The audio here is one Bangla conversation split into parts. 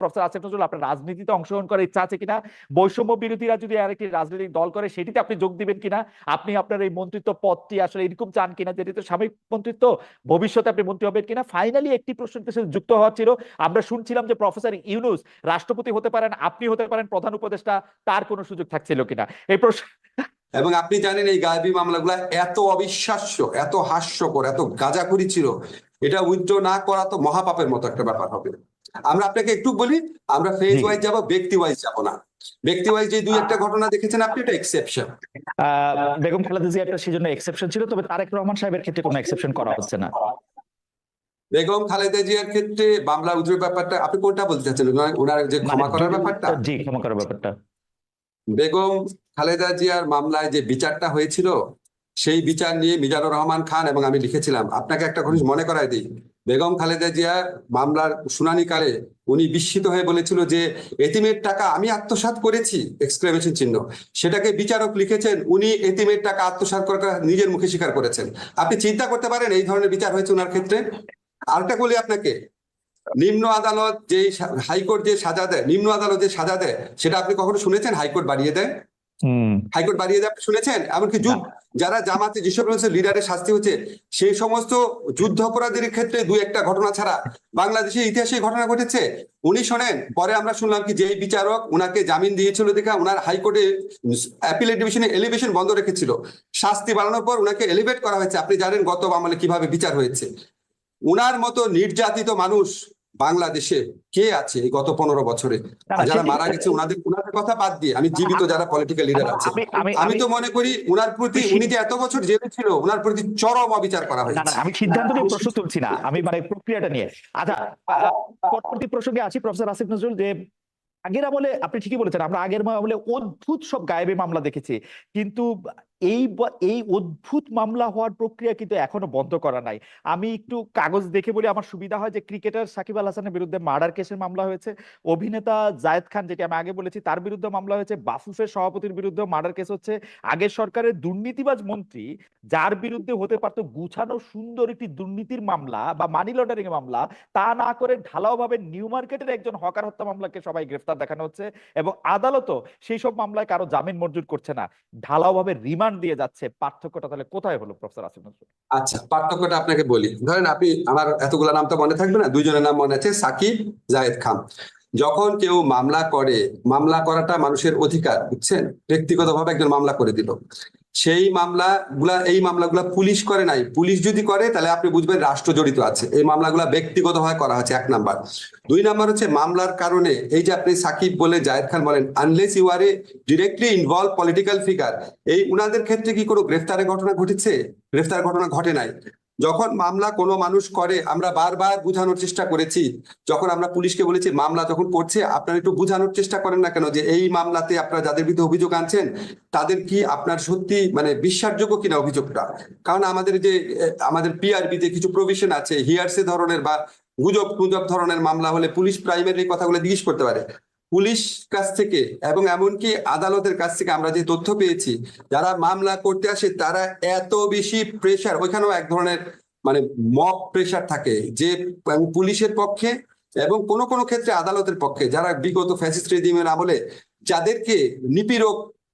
প্রফেসর আসিফ নজরুল, আপনার রাজনীতিতে অংশগ্রহণ করার ইচ্ছা আছে কিনা? বৈষম্য বিরোধীরা যদি আর একটি রাজনৈতিক দল করে, সেটিতে আপনি যোগ দিবেন কিনা? আপনি আপনার এই মন্ত্রিত্ব পদটি আসলে এরকম চান কিনা যেটি তো সাময়িক মন্ত্রিত্ব, ভবিষ্যতে আপনি মন্ত্রী হবেন কিনা? ফাইনালি একটি প্রশ্নের সাথে যুক্ত হওয়া ছিল। আমরা শুনছিলাম যে প্রফেসর ইউনুস রাষ্ট্রপতি হতে পারেন, আপনি হতে পারেন, প্রধান উপদেষ্টা, তার কোনো সুযোগ থাকছিল কিনা? এই প্রশ্ন এবং আপনি জানেন এই গায়েবী মামলাগুলো এত অবিশ্বাস্য, এত হাস্যকর, এত গাঁজাখুরি ছিল। এটা উইথড্র না করা তো মহাপাপের মতো একটা ব্যাপার হবে। আমরা আপনাকে একটু বলি আমরা ফেজ ওয়াইজ যাব ব্যক্তি ওয়াইজ যাব না। ব্যক্তি ওয়াইজ যে দুই একটা ঘটনা দেখেছেন আপনি এটা এক্সেপশন বেগম খালেদা জিয়া একটা সেজন্য এক্সেপশন ছিল তবে তারেক রহমান সাহেবের ক্ষেত্রে কোনো এক্সেপশন করা হচ্ছে না। বেগম খালেদা জিয়ার ক্ষেত্রে মামলা উদ্রের ব্যাপারটা আপনি কোনটা বলতে চাচ্ছেন? ওনার- যে ক্ষমা মানে করার ব্যাপারটা? জি ক্ষমা করার ব্যাপারটা। বেগম খালেদা জিয়ার মামলায় যে বিচারটা হয়েছিল সেই বিচার নিয়ে মিজানুর রহমান খান এবং আমি লিখেছিলাম। আপনাকে একটা জিনিস মনে করায় দিই। বেগম খালেদা জিয়া মামলার শুনানিকালে উনি বিস্মিত হয়ে বলেছিল যে, এতিমের টাকা আমি আত্মসাৎ করেছি, এক্সক্লেমেশন চিহ্ন। সেটাকে বিচারক লিখেছেন, উনি এতিমের টাকা আত্মসাৎ করাটা নিজের মুখে স্বীকার করেছেন। আপনি চিন্তা করতে পারেন এই ধরনের বিচার হয়েছে ওনার ক্ষেত্রে? আরেকটা বলি আপনাকে, নিম্ন আদালত যে হাইকোর্ট যে সাজা দেয়, নিম্ন আদালত যে সাজা দেয়, সেটা আপনি কখনো শুনেছেন হাইকোর্ট বাড়িয়ে দেয়? হাইকোর্ট বাড়িয়ে দেয় শুনেছেন? এমনকি যুদ্ধ যারা জামাতে যেসব লিডারের শাস্তি হচ্ছে সেই সমস্ত যুদ্ধ অপরাধীর ক্ষেত্রে দুই একটা ঘটনা ছাড়া বাংলাদেশের ইতিহাসে ঘটনা ঘটেছে। উনি শোনেন পরে আমরা শুনলাম কি যেই বিচারক উনাকে জামিন দিয়েছিল দেখা উনার হাইকোর্টে অ্যাপিলেট ডিভিশনে এলিভেশন বন্ধ রেখেছিল। শাস্তি বাড়ানোর পর উনাকে এলিভেট করা হয়েছে। আপনি জানেন গত আমলে কীভাবে বিচার হয়েছে। উনার মতো নির্যাতিত মানুষ বাংলাদেশে কে আছে এই গত পনেরো বছরে? যারা মারা গেছে উনাদের উনাদের কথা বাদ দিয়ে আমি জীবিত যারা পলিটিক্যাল লিডার আছে আমি তো মনে করি উনার প্রতি উনি যে এত বছর জেলে ছিল উনার প্রতি চরম অবিচার করা হয়েছে। আমি সিদ্ধান্ত নিয়ে প্রশ্ন তুলছি না। আমি মানে প্রক্রিয়াটা নিয়ে। আচ্ছা পরবর্তী প্রসঙ্গে আসি প্রফেসর আসিফ নজরুল যে আগের আমলে আপনি ঠিকই বলেছেন আমরা আগের আমলে অদ্ভুত সব গায়েবী মামলা দেখেছি। কিন্তু এই এই অদ্ভুত মামলা হওয়ার প্রক্রিয়া কিন্তু এখনও বন্ধ করা নাই। আমি একটু কাগজ দেখে বলি, আমার সুবিধা হয় যে ক্রিকেটার সাকিব আল হাসানের বিরুদ্ধে মার্ডার কেসের মামলা হয়েছে। অভিনেতা জায়েদ খান, যেটি আমি আগে বলেছি, তার বিরুদ্ধে মামলা হয়েছে। বাফুফের সভাপতির বিরুদ্ধে মার্ডার কেস হচ্ছে। আগের সরকারের দুর্নীতিবাজ মন্ত্রী, যার বিরুদ্ধে হতে পারতো গুছানো সুন্দর একটি দুর্নীতির মামলা বা মানি লন্ডারিং মামলা, তা না করে ঢালাও ভাবে নিউ মার্কেটের একজন হকার হত্যা মামলাকে সবাই গ্রেফতার দেখানো হচ্ছে। এবং আদালতও সেই সব মামলায় কারও জামিন মঞ্জুর করছে না। ঢালাও ভাবে রিমান্ড দিয়ে যাচ্ছে, পার্থক্যটা তাহলে কোথায় হলো, প্রফেসর আসিফ নজরুল? আচ্ছা পার্থক্যটা আপনাকে বলি। ধরেন আপনি, আমার এতগুলা নাম তো মনে থাকবে না, দুইজনের নাম মনে আছে, সাকিব, জায়েদ খান। যখন কেউ মামলা করে, মামলা করাটা মানুষের অধিকার, বুঝছেন? ব্যক্তিগতভাবে একজন মামলা করে দিল। সেই মামলা গুলা, এই মামলাগুলা পুলিশ করে নাই। পুলিশ যদি করে, তাহলে আপনি বুঝবেন রাষ্ট্র জড়িত আছে। এই মামলাগুলা ব্যক্তিগতভাবে করা হচ্ছে এক নাম্বার। দুই নাম্বার হচ্ছে, মামলার কারণে এই যে আপনি সাকিব বলে জায়দ খান বলেন unless you are a directly involve political figure এই উনাদের ক্ষেত্রে কি কোনো গ্রেফতারের ঘটনা ঘটেছে? গ্রেফতার ঘটনা ঘটে নাই। যখন মামলা কোনো মানুষ করে, আমরা বারবার বুঝানোর চেষ্টা করেছি। যখন আমরা পুলিশকে বলেছি, মামলা যখন করছে, আপনারা একটু বুঝানোর চেষ্টা করেন না কেন যে এই মামলাতে আপনারা যাদের বিরুদ্ধে অভিযোগ আনছেন, তাদের কি আপনার সত্যি মানে বিশ্বাসযোগ্য কিনা অভিযোগটা? কারণ আমাদের যে আমাদের পিআরবিতে কিছু প্রভিশন আছে, হিয়ারসে ধরনের বা গুজব গুজব ধরনের মামলা হলে পুলিশ প্রাইমারি কথাগুলো জিজ্ঞেস করতে পারে। পুলিশ কাছ থেকে এবং এমনকি আদালতের কাছ থেকে আমরা যে তথ্য পেয়েছি, যারা মামলা করতে আসে তারা এত বেশি প্রেশার ওইখানেও এক ধরনের মানে মক প্রেশার থাকে যে পুলিশের পক্ষে এবং কোনো কোনো ক্ষেত্রে আদালতের পক্ষে, যারা বিগত ফ্যাসিস্ট রেজিমের আমলে যাদেরকে নিপীড়ক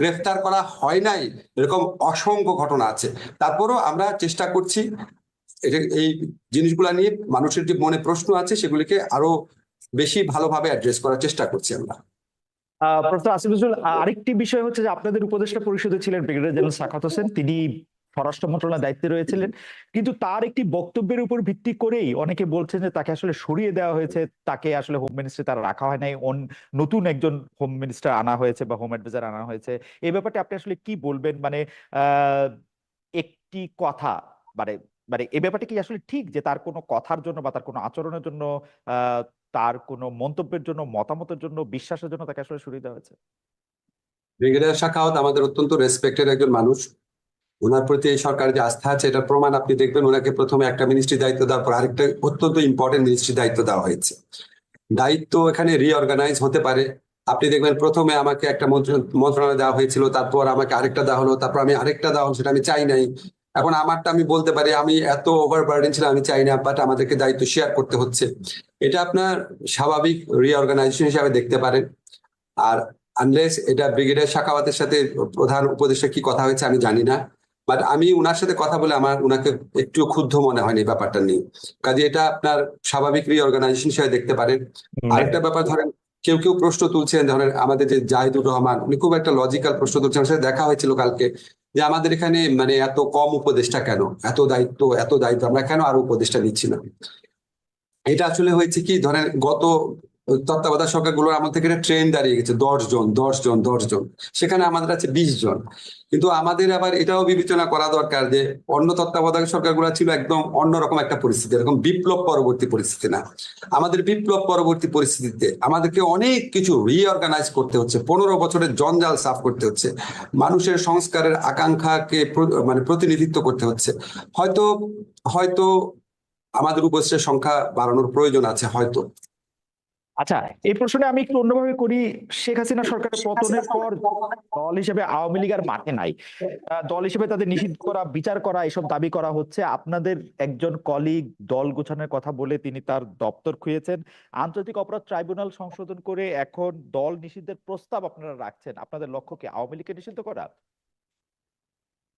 গ্রেফতার করা হয় নাই, এরকম অসংখ্য ঘটনা আছে। তারপরও আমরা চেষ্টা করছি এই জিনিসগুলা নিয়ে মানুষের যে মনে প্রশ্ন আছে সেগুলিকে আরও বেশি ভালোভাবে অ্যাড্রেস করার চেষ্টা করছি আমরা। প্রফেসর আসিফুল আরেকটি বিষয় হচ্ছে যে আপনাদের উপদেষ্টা পরিষদে ছিলেন ব্রিগেডিয়ার জেনারেল সাখাত হোসেন। তিনি স্বরাষ্ট্র মন্ত্রণালয়ের দায়িত্বে রয়েছিলেন। কিন্তু তার একটি বক্তব্যের উপর ভিত্তি করেই অনেকে বলছেন যে তাকে আসলে সরিয়ে দেওয়া হয়েছে। তাকে আসলে হোম মিনিস্ট্রি তার রাখা হয় নাই। নতুন একজন হোম মিনিস্টার আনা হয়েছে বা হোম অ্যাডভাইজার আনা হয়েছে। এই ব্যাপারটা আপনি আসলে কি বলবেন? মানে একটি কথা মানে মানে এ ব্যাপারটা কি আসলে ঠিক যে তার কোনো কথার জন্য বা তার কোনো আচরণের জন্য তার কোনো মন্তব্যের জন্য, মতামতের জন্য, বিশ্বাসের জন্য তাকে আসলে সরিয়ে দেওয়া হয়েছে? ব্রিগেডিয়ার শাখাওয়াত আমাদের অত্যন্ত রেসপেক্টেড একজন মানুষ। ওনার প্রতি এই সরকারের যে আস্থা আছে, এটার প্রমাণ আপনি দেখবেন ওনাকে প্রথমে একটা মিনিস্ট্রি দায়িত্ব দেওয়ার পর আরেকটা অত্যন্ত ইম্পর্টেন্ট মিনিস্ট্রি দায়িত্ব দেওয়া হয়েছে। দায়িত্ব এখানে রিঅর্গানাইজ হতে পারে। আপনি দেখবেন প্রথমে আমাকে একটা মন্ত্র- মন্ত্রণালয় দেওয়া হয়েছিল, তারপর আমাকে আরেকটা দেওয়া হলো, তারপর আমি আরেকটা দেওয়া হলো, সেটা আমি চাই নাই। এখন আমারটা আমি বলতে পারি, আমি এত ওভার ওভারবার্ডেন ছিলাম, আমি চাই না বাট আমাদেরকে দায়িত্ব শেয়ার করতে হচ্ছে। এটা আপনার স্বাভাবিক রিঅর্গানাইজেশন হিসাবে দেখতে পারেন। আর আনলেস এটা ব্রিগেডিয়ার শাখাওয়াতের সাথে প্রধান উপদেষ্টা কি কথা হয়েছে আমি জানি না। বাট আমি উনার সাথে কথা বলে আমার উনাকে একটু ক্ষুব্ধ মনে হয়নি ব্যাপারটা নিয়ে। কাজে এটা আপনার স্বাভাবিক রিঅর্গানাইজেশন হিসেবে দেখতে পারেন। আরেকটা ব্যাপার ধরেন কেউ কেউ প্রশ্ন তুলছেন ধরেন আমাদের যে জাহিদুর রহমান উনি খুব একটা লজিক্যাল প্রশ্ন তুলছেন। আমার সাথে দেখা হয়েছিল কালকে যে আমাদের এখানে মানে এত কম উপদেষ্টা কেন? এত দায়িত্ব এত দায়িত্ব আমরা কেন আরও উপদেষ্টা নিচ্ছি না? এটা আসলে হয়েছে কি ধরেন গত তত্ত্বাবধায়ক সরকারগুলোর আমল থেকে ট্রেন দাঁড়িয়ে গেছে, দশ জন দশ জন দশ জন। সেখানে আমাদের আছে বিশ জন। কিন্তু আমাদের আবার এটাও বিবেচনা করা দরকার যে, অন্য তত্ত্বাবধায়ক সরকারগুলো ছিল একদম অন্যরকম একটা পরিস্থিতি, এরকম বিপ্লব পরবর্তী পরিস্থিতি না। আমাদের বিপ্লব পরবর্তী পরিস্থিতিতে আমাদেরকে অনেক কিছু রিঅর্গানাইজ করতে হচ্ছে, পনেরো বছরের জঞ্জাল সাফ করতে হচ্ছে। মানুষের সংস্কারের আকাঙ্ক্ষাকে মানে প্রতিনিধিত্ব করতে হচ্ছে। হয়তো হয়তো আমাদের উপস্থিতের সংখ্যা বাড়ানোর প্রয়োজন আছে, হয়তো। আচ্ছা এই প্রশ্নে আমি একটু অন্যভাবে করি। শেখ হাসিনা সরকারের পতনের পর দল হিসেবে আওয়ামী লীগ আর মাঠে নাই। দল হিসেবে তাদের নিষিদ্ধ করা বিচার করা এসব দাবি করা হচ্ছে। আপনাদের একজন কলিগ দল গোছানোর কথা বলে তিনি তার দপ্তর খুঁয়েছেন। আন্তর্জাতিক অপরাধ ট্রাইব্যুনাল সংশোধন করে এখন দল নিষিদ্ধের প্রস্তাব আপনারা রাখছেন। আপনাদের লক্ষ্য কি আওয়ামী লীগকে নিষিদ্ধ করা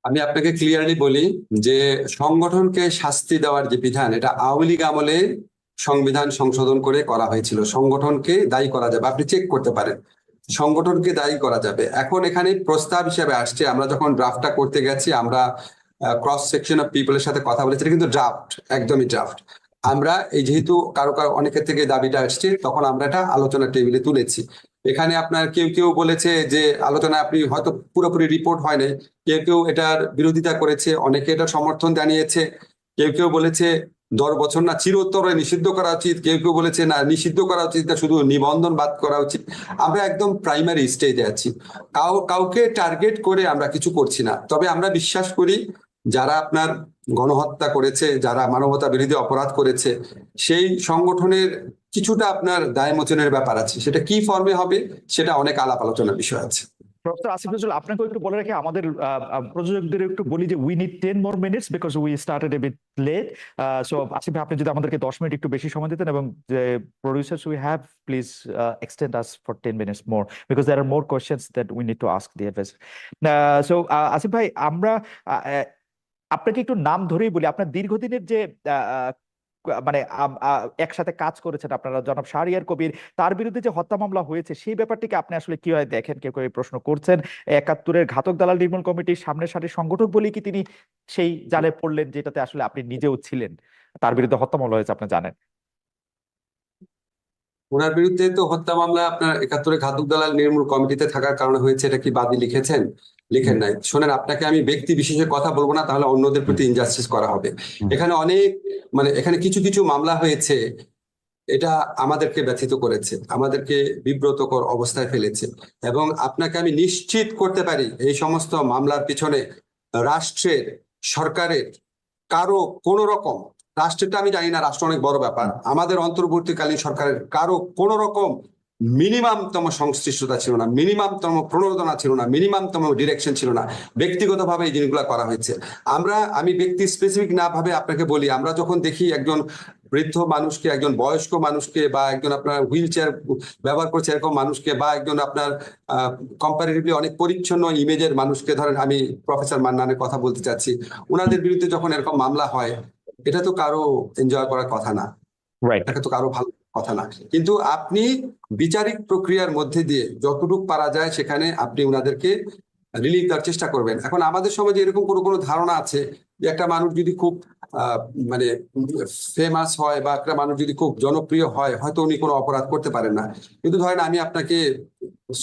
আমি আপনাকে ক্লিয়ারলি বলি যে সংগঠনকে শাস্তি দেওয়ার যে বিধান এটা আওয়ামী লীগ আমলে সংবিধান সংশোধন করে করা হয়েছিল। সংগঠনকে দায়ী করা যাবে। আপনি চেক করতে পারেন। সংগঠনকে দায়ী করা যাবে। এখন এখানে প্রস্তাব হিসেবে আসছে, আমরা যখন ড্রাফটটা করতে গেছি, আমরা ক্রস সেকশন অফ পিপলের সাথে কথা বলেছি। কিন্তু ড্রাফট একদমই ড্রাফট আমরা এই যেহেতু কারও কারও অনেকের থেকে দাবিটা আসছে, তখন আমরা এটা আলোচনা টেবিলে তুলেছি। এখানে আপনার কেউ কেউ বলেছে যে আলোচনা আপনি হয়তো পুরোপুরি রিপোর্ট হয় নাই। কেউ কেউ এটার বিরোধিতা করেছে, অনেকে এটা সমর্থন জানিয়েছে। কেউ কেউ বলেছে দশ বছর না, চিরোত্তরে নিষিদ্ধ করা উচিত। কেউ কেউ বলেছে, না, নিষিদ্ধ করা উচিত না, শুধু নিবন্ধন বাদ করা উচিত। আমরা একদম প্রাইমারি স্টেজে আছি। কাউ, কাউকে টার্গেট করে আমরা কিছু করছি না। তবে আমরা বিশ্বাস করি, যারা আপনার গণহত্যা করেছে, যারা মানবতা বিরোধী অপরাধ করেছে, সেই সংগঠনের কিছুটা আপনার দায় মোচনের ব্যাপার আছে। সেটা কি ফর্মে হবে, সেটা অনেক আলাপ আলোচনার বিষয় আছে। প্রফেসর আসিফ নজরুল আপনাকেও একটু বলে রাখি, আমাদের প্রযোজকদের একটু বলি যে we need ten more minutes because we started a bit late so Asif আপনি যদি আমাদেরকে দশ মিনিট একটু বেশি সময় দিতেন এবং যে producers we have please extend us for ten minutes more because there are more questions that we need to ask the so Asif ভাই, আমরা আপনাকে একটু নাম ধরেই বলি, আপনার দীর্ঘদিনের যে মানে একসাথে কাজ করেছেন আপনারা, জনাব শাহরিয়ার কবির। তার বিরুদ্ধে যে হত্যা মামলা হয়েছে, সেই ব্যাপারটিকে আপনি আসলে কীভাবে দেখেন? কেউ কেউ প্রশ্ন করছেন। একাত্তরের ঘাতক দালাল নির্মূল কমিটির সামনের সারি সংগঠক বলেই কি তিনি সেই জালে পড়লেন, যেটাতে আসলে আপনি নিজেও ছিলেন? তার বিরুদ্ধে হত্যা মামলা হয়েছে, আপনি জানেন। ওনার বিরুদ্ধে তো হত্যা মামলা আপনার একাত্তরে ঘাতক দালাল নির্মূল কমিটিতে থাকার কারণে হয়েছে এটা কি বাদী লিখেছেন? লিখেন নাই। শোনেন আপনাকে আমি ব্যক্তি বিশেষে কথা বলব না তাহলে অন্যদের প্রতি ইনজাস্টিস করা হবে। এখানে অনেক মানে এখানে কিছু কিছু মামলা হয়েছে এটা আমাদেরকে ব্যথিত করেছে আমাদেরকে বিব্রতকর অবস্থায় ফেলেছে। এবং আপনাকে আমি নিশ্চিত করতে পারি এই সমস্ত মামলার পিছনে রাষ্ট্রের সরকারের কারও কোন রকম রাষ্ট্রটা আমি জানি না, রাষ্ট্র অনেক বড় ব্যাপার। আমাদের অন্তর্বর্তীকালীন সরকারের কারও কোন রকম মিনিমামতম সংশ্লিষ্টতা ছিল না মিনিমামতম প্রণোদনা ছিল না মিনিমামতম ডিরেকশন ছিল না। ব্যক্তিগতভাবে এই জিনিসগুলো করা হয়েছে। আমরা, আমি ব্যক্তি স্পেসিফিক না ভাবে আপনাকে বলি, আমরা যখন দেখি একজন বৃদ্ধ মানুষকে, একজন বয়স্ক মানুষকে বা একজন আপনার হুইল চেয়ার ব্যবহার করছে এরকম মানুষকে বা একজন আপনার কম্পারেটিভলি অনেক পরিচ্ছন্ন ইমেজের মানুষকে, ধরেন আমি প্রফেসর মান্নানের কথা বলতে চাচ্ছি ওনাদের বিরুদ্ধে যখন এরকম মামলা হয় এটা তো কারও এনজয় করার কথা না। এটা তো কারও ভালো কথা না। কিন্তু আপনি বিচারিক প্রক্রিয়ার মধ্যে দিয়ে যতটুকু পারা যায় সেখানে আপনি ওনাদেরকে রিলিফ দেওয়ার চেষ্টা করবেন। এখন আমাদের সমাজে এরকম কোনো কোনো ধারণা আছে যে একটা মানুষ যদি খুব আহ, মানে ফেমাস হয় বা একটা মানুষ যদি খুব জনপ্রিয় হয় হয়তো উনি কোনো অপরাধ করতে পারেন না। কিন্তু ধরেন আমি আপনাকে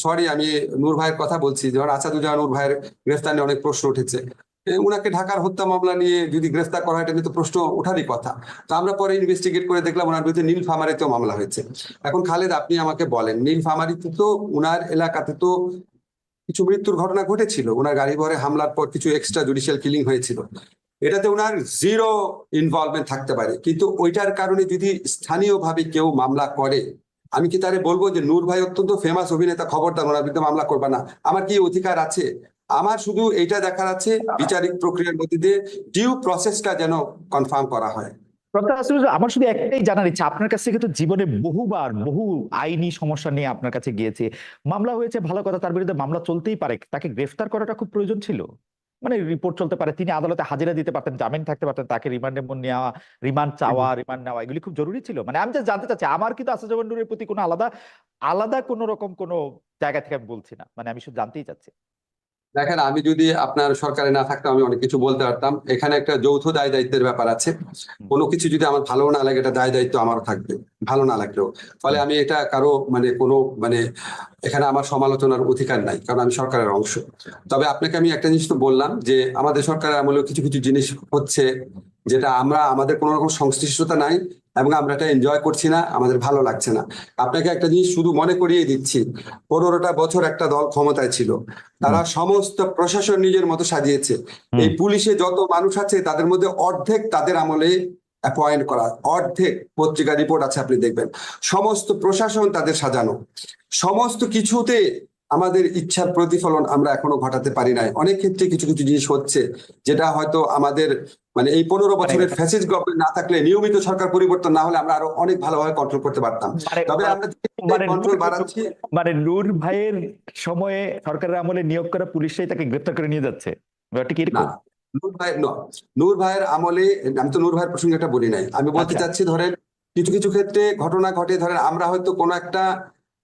সরি আমি নূর ভাইয়ের কথা বলছি। যেমন আসাদুজ্জামান নূর ভাইয়ের গ্রেফতার নিয়ে অনেক প্রশ্ন উঠেছে। উনাকে ঢাকার হত্যা মামলা নিয়ে যদি গ্রেফতার করা হয়, এটা নিয়ে তো প্রশ্ন ওঠারই কথা। তো আমরা পরে ইনভেস্টিগেট করে দেখলাম ওনার বিরুদ্ধে নীলফামারীতেও মামলা হয়েছে। এখন খালেদ, আপনি আমাকে বলেন, নীল নীলফামারীতে তো উনার এলাকাতে তো কিছু মৃত্যুর ঘটনা ঘটেছিল। ওনার গাড়ি ভরে হামলার পর কিছু এক্সট্রা জুডিশিয়াল কিলিং হয়েছিল। এটাতে ওনার জিরো ইনভলভমেন্ট থাকতে পারে। কিন্তু ওইটার কারণে যদি স্থানীয়ভাবে কেউ মামলা করে, আমি কি তারে বলব যে নূর ভাই অত্যন্ত ফেমাস অভিনেতা, খবরদার, ওনার বিরুদ্ধে মামলা করবে না? আমার কি অধিকার আছে? আমার শুধু এইটা দেখার আছে বিচারিক প্রক্রিয়ার মধ্যে দিয়ে ডিউ প্রসেসটা যেন কনফার্ম করা হয়। আমার শুধু একটাই জানার ইচ্ছা আপনার কাছ থেকে তো জীবনে বহুবার বহু আইনি সমস্যা নিয়ে আপনার কাছে গিয়েছে। মামলা হয়েছে ভালো কথা তার বিরুদ্ধে মামলা চলতেই পারে। তাকে গ্রেফতার করাটা খুব প্রয়োজন ছিল। মানে রিপোর্ট চলতে পারে তিনি আদালতে হাজিরা দিতে পারতেন জামিন থাকতে পারতেন তাকে রিমান্ডে নেওয়া রিমান্ড চাওয়া রিমান্ড নেওয়া এগুলি খুব জরুরি ছিল। মানে আমি just জানতে চাচ্ছি আমার কিন্তু আসাদুজ্জামান নূরের প্রতি কোনো আলাদা আলাদা কোনো রকম কোনো জায়গা থেকে আমি বলছি না। মানে আমি শুধু জানতেই চাচ্ছি। দেখেন, আমি যদি আপনার সরকারে না থাকতাম, আমি অনেক কিছু বলতে পারতাম। এখানে একটা যৌথ দায় দায়িত্বের ব্যাপার আছে। কোনো কিছু যদি আমার ভালো না লাগে, এটা দায় দায়িত্ব আমারও থাকবে। ভালো না লাগলেও। ফলে আমি এটা কারও মানে কোনো মানে এখানে আমার সমালোচনার অধিকার নাই, কারণ আমি সরকারের অংশ। তবে আপনাকে আমি একটা জিনিস তো বললাম যে, আমাদের সরকারের আমলেও কিছু কিছু জিনিস হচ্ছে যেটা আমরা, আমাদের কোনো রকম সংশ্লিষ্টতা নাই। এবং আমরা এটা এনজয় করছি না আমাদের ভালো লাগছে না। আপনাকে একটা জিনিস শুধু মনে করিয়ে দিচ্ছি পনেরোটা বছর একটা দল ক্ষমতায় ছিল তারা সমস্ত প্রশাসন নিজের মতো সাজিয়েছে। এই পুলিশে যত মানুষ আছে তাদের মধ্যে অর্ধেক তাদের আমলে অ্যাপয়েন্ট করা অর্ধেক পত্রিকা রিপোর্ট আছে আপনি দেখবেন। সমস্ত প্রশাসন তাদের সাজানো। সমস্ত কিছুতে আমাদের ইচ্ছার প্রতিফলন আমরা এখনও ঘটাতে পারি নাই। অনেক ক্ষেত্রে কিছু কিছু জিনিস হচ্ছে যেটা হয়তো আমাদের মানে এই পনেরো বছরের ফ্যাসিস্ট গভর্নমেন্ট না থাকলে নিয়মিত সরকার পরিবর্তন না হলে আমরা আরও অনেক ভালোভাবে কন্ট্রোল করতে পারতাম। মানে তবে আমরা মানে কন্ট্রোল বাড়াচ্ছি মানে নূর ভাইয়ের সময়ে সরকারের আমলে নিয়োগ করা পুলিশরাই তাকে গ্রেপ্তার করে নিয়ে যাচ্ছে। ব্যাপারটা কি এরকম? না নূর ভাই নূর ভাইয়ের আমলে আমি তো নূর ভাইয়ের প্রসঙ্গে একটা বলি নাই। আমি বলতে আচ্ছা। চাচ্ছি ধরেন কিছু কিছু ক্ষেত্রে ঘটনা ঘটে ধরেন আমরা হয়তো কোনো একটা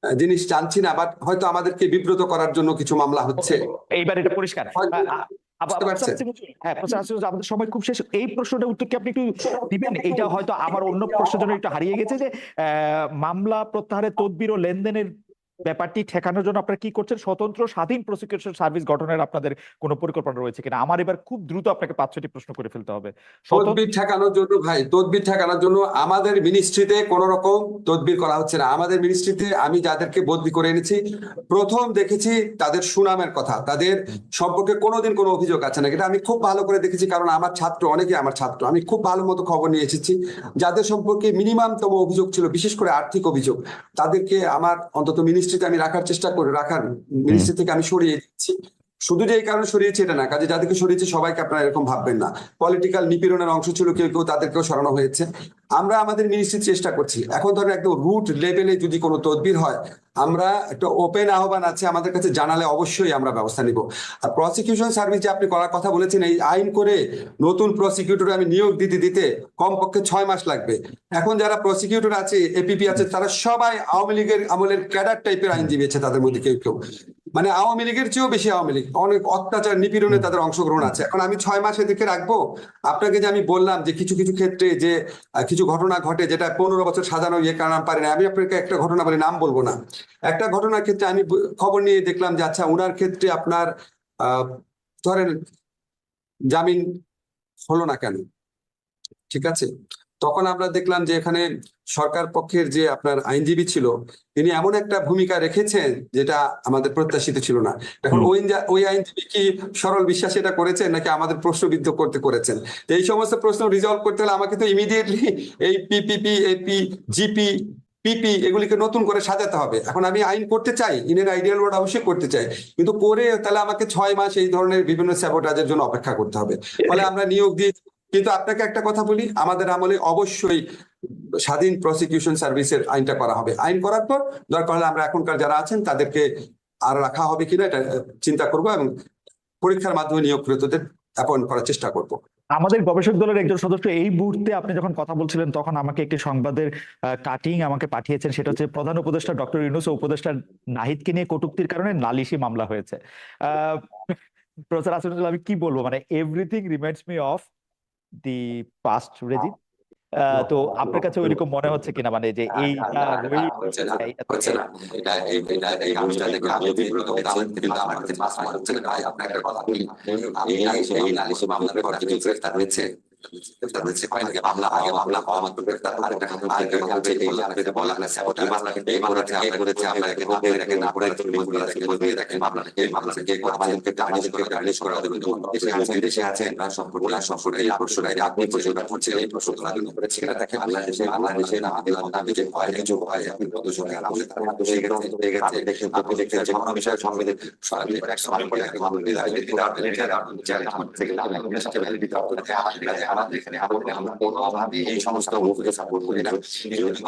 জিনিস জানছি না বাট হয়তো আমাদেরকে বিব্রত করার জন্য কিছু মামলা হচ্ছে। এইবার এটা পরিষ্কার? হ্যাঁ আমাদের সময় খুব শেষ। এই প্রশ্নটার উত্তর কি আপনি একটু দিবেন? এটা হয়তো আমার অন্য প্রশ্নের জন্য একটু হারিয়ে গেছে যে আহ, মামলা প্রত্যাহারের তদবির ও লেনদেনের ব্যাপারটি ঠেকানোর জন্য আপনারা কি করছেন? স্বতন্ত্র স্বাধীন প্রসিকিউশন সার্ভিস গঠনের আপনাদের কোনো পরিকল্পনা রয়েছে কিনা? আমার এবার খুব দ্রুত আপনাকে পাঁচ, ছয়টি প্রশ্ন করে ফেলতে হবে। তদবির ঠেকানোর জন্য ভাই, তদবির ঠেকানোর জন্য আমাদের মিনিস্ট্রিতে কোন রকম তদবির করা হচ্ছে না। আমাদের মিনিস্ট্রিতে আমি যাদেরকে বদলি করে এনেছি, প্রথম দেখেছি তাদের সুনামের কথা। তাদের সম্পর্কে কোনোদিন কোনো অভিযোগ আছে না। এটা আমি খুব ভালো করে দেখেছি কারণ আমার ছাত্র অনেকে আমার ছাত্র। আমি খুব ভালো মতো খবর নিয়ে এসেছি। যাদের সম্পর্কে মিনিমামতম অভিযোগ ছিল, বিশেষ করে আর্থিক অভিযোগ, তাদেরকে আমার অন্তত মিনিস্ট্রিতে আমি রাখার চেষ্টা করে রাখার মিনিস্ট্রি থেকে আমি সরিয়ে দিচ্ছি। শুধু যে এই কারণে সরিয়েছে এটা না, কাজে যাদেরকে সরিয়েছি সবাইকে আপনারা এরকম ভাববেন না। পলিটিক্যাল নিপীড়নের অংশ ছিল কেউ কেউ, তাদেরকেও সরানো হয়েছে। আমরা আমাদের মিনিস্ট্রি চেষ্টা করছি। এখন ধরেন একদম রুট লেভেলে যদি কোনো তদবির হয়, আমরা একটা ওপেন আহ্বান আছে আমাদের কাছে জানালে অবশ্যই আমরা ব্যবস্থা নিব। আর প্রসিকিউশন সার্ভিস যে আপনি করার কথা বলেছেন, এই আইন করে নতুন প্রসিকিউটর আমি নিয়োগ দিতে দিতে কমপক্ষে ছয় মাস লাগবে। এখন যারা প্রসিকিউটর আছে এপিপি আছে, তারা সবাই আওয়ামী লীগের আমলের ক্যাডার টাইপের আইনজীবী আছে তাদের মধ্যে কেউ কেউ। মানে আওয়ামী লীগের চেয়েও বেশি আওয়ামী লীগ। অনেক অত্যাচার নিপীড়নে তাদের অংশগ্রহণ আছে। এখন আমি ছয় মাস এদিকে রাখব। আপনাকে যে আমি বললাম যে কিছু কিছু ক্ষেত্রে যে কিছু ঘটনা ঘটে যেটা পনেরো বছর সাজানো ইয়ে কারণ পারি না আমি আপনাকে একটা ঘটনা বলি নাম বলব না। একটা ঘটনার ক্ষেত্রে আমি খবর নিয়ে দেখলাম যে আচ্ছা ওনার ক্ষেত্রে আপনার আহ ধরেন জামিন হলো না কেন? ঠিক আছে? তখন আমরা দেখলাম যে এখানে সরকার পক্ষের যে আপনার আইনজীবী ছিল তিনি এমন একটা ভূমিকা রেখেছেন যেটা আমাদের প্রত্যাশিত ছিল না। এখন ওই ওই আইনজীবী কি সরল বিশ্বাস এটা করেছেন নাকি আমাদের প্রশ্নবিদ্ধ করতে করেছেন? এই সমস্ত প্রশ্ন রিজলভ করতে হলে আমাকে তো ইমিডিয়েটলি এই পিপিপি এপি জিপি পিপি এগুলিকে নতুন করে সাজাতে হবে। এখন আমি আইন করতে চাই ইনের আইডিয়াল ওয়ার্ড অবশ্যই করতে চাই। কিন্তু করে তাহলে আমাকে ছয় মাস এই ধরনের বিভিন্ন স্যাবোটাজের জন্য অপেক্ষা করতে হবে। ফলে আমরা নিয়োগ দিয়ে কিন্তু আপনাকে একটা কথা বলি আমাদের আমলে অবশ্যই স্বাধীন প্রসিকিউশন সার্ভিসের আইনটা করা হবে। আইন করার পর দরকার হলে আমরা এখনকার যারা আছেন তাদেরকে আর রাখা হবে কিনা এটা চিন্তা করব এবং পরীক্ষার মাধ্যমে নিয়োগকৃতদের অ্যাপয়েন্ট করার চেষ্টা করব। আমাদের গবেষক দলের একজন সদস্য এই মুহূর্তে আপনি যখন কথা বলছিলেন তখন আমাকে একটি সংবাদের কাটিং আমাকে পাঠিয়েছেন। সেটা হচ্ছে প্রধান উপদেষ্টা ডক্টর ইউনুস ও উপদেষ্টা নাহিদকে নিয়ে কটূক্তির কারণে নালিশি মামলা হয়েছে। প্রফেসর আসিফুল আমি কি বলব? মানে everything reminds me of the past ah, তো আপনার কাছে ওইরকম মনে হচ্ছে কিনা? মানে যে এই আমার কাছে মাস মনে হচ্ছে না। ভাই একটা কথা বলি। আমি এই নালিশে মামলার পর কিছু গ্রেফতার হয়েছে আপনি দেখেন আল্লাহ দেশে আল্লাহ দেশে না আমাদের না দেশে ভয় কিছু ভয় আপনি দেখেন আপনি দেখতে যে কোনো বিষয়ে সংবিধান সরাসরি এক সময় করে একটা মামলা দিয়ে আসবে এটা জানি আমাদের থেকে না আমাদের সাথে ভ্যালিড দিতে হবে আমাদের এখানে আমাদের আমরা কোনো অভাবে এই সমস্ত মুখকে সাপোর্ট করি না।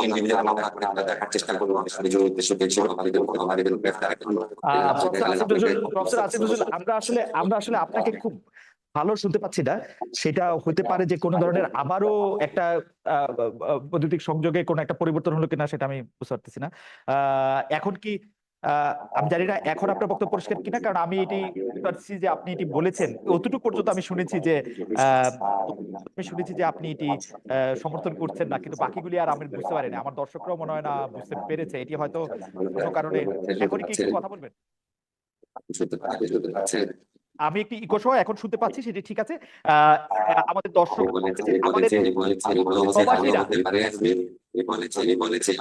ইন্ডিভিজুয়াল মামলা করে আমরা দেখার চেষ্টা করব। নিজ উদ্দেশ্য পেয়েছিল আমাদের আমাদের গ্রেফতার করব আহ, প্রফেসর আসিফ নজরুল প্রফেসর আসিফ নজরুল আমরা আসলে আমরা আসলে আপনাকে খুব ভালো শুনতে পাচ্ছি না। সেটা হতে পারে যে কোনো ধরনের আবারও একটা বৈদ্যুতিক সংযোগে কোনো একটা পরিবর্তন হলো কিনা সেটা আমি বুঝতে পারতেছি না। আহ, এখন কি আমি জানি না এখন আপনার বক্তব্য পরিষ্কার কিনা কারণ আমি এটি পারছি যে আপনি এটি বলেছেন অতটুকু পর্যন্ত আমি শুনেছি যে আমি শুনেছি যে আপনি এটি সমর্থন করছেন না কিন্তু বাকিগুলি আর আমি বুঝতে পারিনি আমার দর্শকরাও মনে হয় না বুঝতে পেরেছে এটি হয়তো কোনো কারণে এখন কি কথা বলবেন আমি একটি ইকো সহ এখন শুনতে পাচ্ছি সেটি ঠিক আছে আহ, আমাদের দর্শক আমাদের বলেছে বলেছে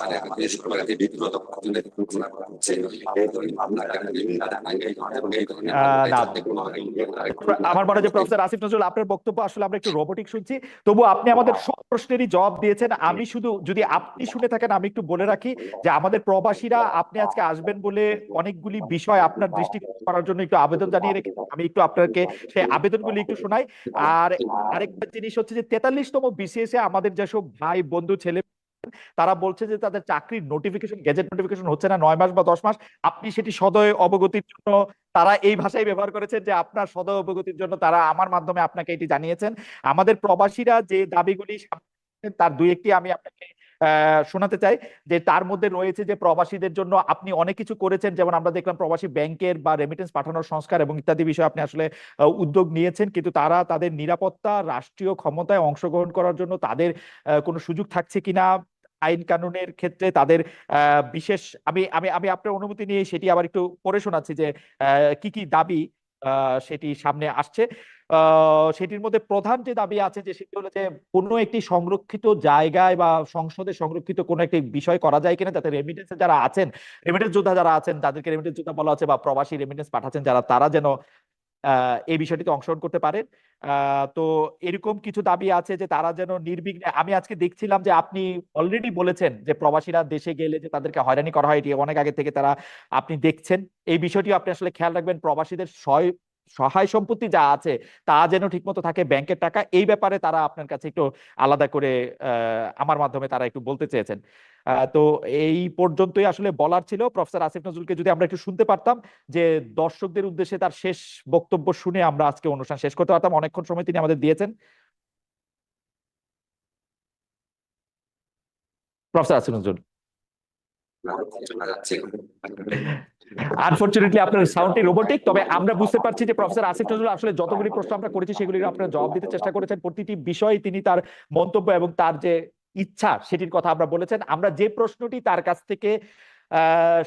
পারে আমাদের সরকারকে বিব্রত করতে ঘোষণা করা হচ্ছে। এই ধরনের বিভিন্ন এবং এই ধরনের আমার মনে হয় প্রফেসর আসিফ নজরুল আপনার বক্তব্য আসলে আমরা একটু রোবোটিক শুনছি। তবু আপনি আমাদের সব প্রশ্নেরই জবাব দিয়েছেন। আমি শুধু যদি আপনি শুনে থাকেন আমি একটু বলে রাখি যে আমাদের প্রবাসীরা আপনি আজকে আসবেন বলে অনেকগুলি বিষয় আপনার দৃষ্টি করার জন্য একটু আবেদন জানিয়ে রেখে আমি একটু আপনাকে সেই আবেদনগুলি একটু শোনাই। আর আরেকটা জিনিস হচ্ছে যে তেতাল্লিশতম বিসিএস এ আমাদের যেসব ভাই বন্ধু ছেলে তারা বলছে যে তাদের চাকরির নোটিফিকেশন গেজেট নোটিফিকেশন হচ্ছে না নয় মাস বা দশ মাস। আপনি সেটি সদয় অবগতির জন্য তারা এই ভাষাই ব্যবহার করেছেন যে আপনার সদয় অবগতির জন্য তারা আমার মাধ্যমে আপনাকে এটি জানিয়েছেন। আমাদের প্রবাসীরা যে দাবিগুলি তার দুই একটি আমি আপনাকে শোনাতে চাই। যে তার মধ্যে রয়েছে যে প্রবাসীদের জন্য আপনি অনেক কিছু করেছেন। যেমন আমরা দেখলাম প্রবাসী ব্যাংকের বা রেমিটেন্স পাঠানোর সংস্কার এবং ইত্যাদি বিষয়ে আপনি আসলে উদ্যোগ নিয়েছেন। কিন্তু তারা তাদের নিরাপত্তা, রাষ্ট্রীয় ক্ষমতায় অংশগ্রহণ করার জন্য তাদের কোনো সুযোগ থাকছে কিনা আইন কানুনের ক্ষেত্রে তাদের বিশেষ, আমি আমি আমি আপনার অনুমতি নিয়ে সেটি আবার একটু পড়ে শোনাচ্ছি যে কি কি দাবি সেটি সামনে আসছে। সেটির মধ্যে প্রধান যে দাবি আছে যে, সেটি হলো যে, কোনো একটি সংরক্ষিত জায়গায় বা সংসদে সংরক্ষিত কোনো একটি বিষয় করা যায় কিনা, যাতে রেমিটেন্সে যারা আছেন রেমিটেন্স যোদ্ধা যারা আছেন, তাদেরকে রেমিটেন্স যোদ্ধা বলা হচ্ছে বা প্রবাসী রেমিটেন্স পাঠাচ্ছেন, যারা, তারা যেন এই বিষয়টিতে অংশগ্রহণ করতে পারেন। তো এরকম কিছু দাবি আছে যে তারা যেন নির্বিঘ্নে, আমি আজকে দেখছিলাম যে আপনি অলরেডি বলেছেন যে প্রবাসীরা দেশে গেলে যে তাদেরকে হয়রানি করা হয়, এটি অনেক আগে থেকে তারা আপনি দেখছেন। এই বিষয়টি আপনি আসলে খেয়াল রাখবেন, প্রবাসীদের সহায় সম্পত্তি যা আছে, তা যেন ঠিকমতো থাকে ব্যাংকের টাকা, এই ব্যাপারে তারা আপনার কাছে একটু আলাদা করে আমার মাধ্যমে তারা একটু বলতে চেয়েছেন। তো এই পর্যন্তই আসলে বলার ছিল। প্রফেসর আসিফ নজরুলকে যদি আমরা একটু শুনতে পারতাম যে দর্শকদের উদ্দেশ্যে তার শেষ বক্তব্য শুনে আমরা আজকে অনুষ্ঠান শেষ করতে পারতাম। অনেকক্ষণ সময় তিনি আমাদের দিয়েছেন। প্রফেসর আসিফ নজরুল। আনফরচুনেটলি আপনার সাউন্ডটি রোবোটিক তবে আমরা বুঝতে পারছি যে প্রফেসর আসিফ নজরুল আসলে যতগুলি প্রশ্ন আমরা করেছি, সেগুলির আপনার জবাব দিতে চেষ্টা করেছেন। প্রতিটি বিষয়ে তিনি তার মন্তব্য এবং তার যে ইচ্ছা, সেটির কথা আমরা বলেছেন। আমরা যে প্রশ্নটি তার কাছ থেকে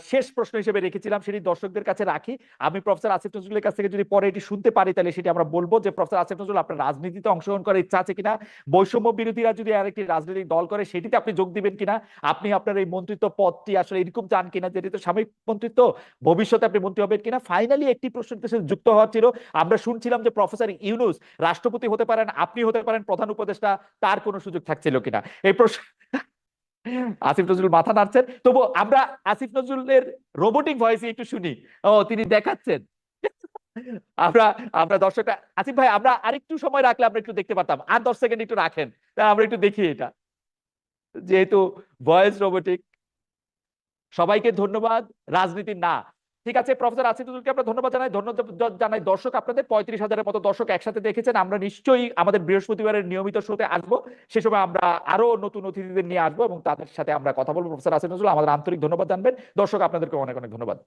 শেষ প্রশ্ন হিসেবে রেখেছিলাম, সেটি দর্শকদের কাছে রাখি। আমি প্রফেসর আসিফ নজরুলের কাছ থেকে যদি পরে এটি শুনতে পারি, তাহলে সেটি আমরা বলব যে, প্রফেসর আসিফ নজরুল, আপনার রাজনীতিতে অংশগ্রহণ করার ইচ্ছা আছে কিনা? বৈষম্য বিরোধীরা যদি আরেকটি রাজনৈতিক দল করে, সেটিতে আপনি যোগ দিবেন কিনা? আপনি আপনার এই মন্ত্রিত্ব পদটি আসলে এরকম চান কিনা যেটি তো সাময়িক মন্ত্রিত্ব, ভবিষ্যতে আপনি মন্ত্রী হবেন কিনা? ফাইনালি একটি প্রশ্নের সাথে যুক্ত হওয়ার ছিল। আমরা শুনছিলাম যে, প্রফেসর ইউনুস রাষ্ট্রপতি হতে পারেন, আপনি হতে পারেন প্রধান উপদেষ্টা, তার কোনো সুযোগ থাকছিল কিনা? এই প্রশ্ন আসিফ নজরুল মাথা নাড়ছেন। তবু আমরা আসিফ নজরুলের রোবোটিক ভয়েসে একটু শুনি। ও, তিনি দেখাচ্ছেন। আমরা আমরা দর্শকটা আসিফ ভাই, আমরা আরেকটু সময় রাখলে আমরা একটু দেখতে পারতাম। আর দশ সেকেন্ড একটু রাখেন আমরা একটু দেখি এটা। যেহেতু ভয়েস রোবোটিক সবাইকে ধন্যবাদ। রাজনীতি না ঠিক আছে, প্রফেসর আসিফ আমরা ধন্যবাদ জানাই। ধন্যবাদ জানাই দর্শক আপনাদের। পঁয়ত্রিশ হাজারের মতো দর্শক একসাথে দেখেছেন। আমরা নিশ্চয়ই আমাদের বৃহস্পতিবারের নিয়মিত শোতে আসব। সে সময় আমরা আরও নতুন অতিথিদের নিয়ে আসব এবং তাদের সাথে আমরা কথা বলব। প্রফেসর আসিদুল আমাদের আন্তরিক ধন্যবাদ জানবেন। দর্শক, আপনাদেরকে অনেক অনেক ধন্যবাদ।